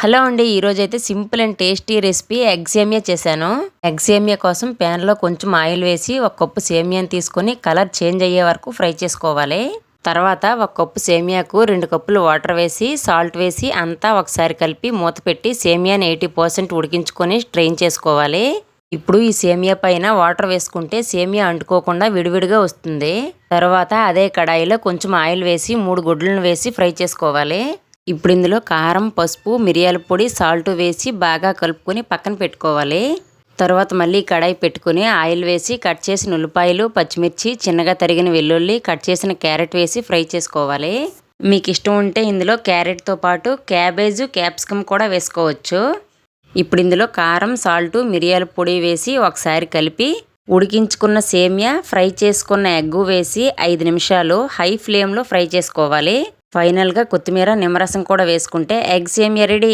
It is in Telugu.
హలో అండి ఈరోజు అయితే simple and tasty recipe egg సేమియా చేశాను. ఎగ్ సేమియా కోసం ప్యాన్లో కొంచెం ఆయిల్ వేసి ఒక కప్పు సేమియాని తీసుకొని కలర్ చేంజ్ అయ్యే వరకు ఫ్రై చేసుకోవాలి. తర్వాత ఒక కప్పు సేమియాకు రెండు కప్పులు వాటర్ వేసి సాల్ట్ వేసి అంతా ఒకసారి కలిపి మూత పెట్టి సేమియాని ఎయిటీ పర్సెంట్ ఉడికించుకొని స్ట్రెయిన్ చేసుకోవాలి. ఇప్పుడు ఈ సేమియా పైన వాటర్ వేసుకుంటే సేమియా అంటుకోకుండా విడివిడిగా వస్తుంది. తర్వాత అదే కడాయిలో కొంచెం ఆయిల్ వేసి మూడు గుడ్లను వేసి ఫ్రై చేసుకోవాలి. ఇప్పుడు ఇందులో కారం పసుపు మిరియాల పొడి సాల్ట్ వేసి బాగా కలుపుకొని పక్కన పెట్టుకోవాలి. తర్వాత మళ్ళీ కడాయి పెట్టుకుని ఆయిల్ వేసి కట్ చేసిన ఉల్లిపాయలు పచ్చిమిర్చి చిన్నగా తరిగిన వెల్లుల్లి కట్ చేసిన క్యారెట్ వేసి ఫ్రై చేసుకోవాలి. మీకు ఇష్టం ఉంటే ఇందులో క్యారెట్తో పాటు క్యాబేజ్ క్యాప్సికమ్ కూడా వేసుకోవచ్చు. ఇప్పుడు ఇందులో కారం సాల్ట్ మిరియాల పొడి వేసి ఒకసారి కలిపి ఉడికించుకున్న సేమియా ఫ్రై చేసుకున్న ఎగ్గు వేసి ఐదు నిమిషాలు హై ఫ్లేమ్లో ఫ్రై చేసుకోవాలి. ఫైనల్గా కొత్తిమీర నిమ్మరసం కూడా వేసుకుంటే ఎగ్స్ సేమియా రెడీ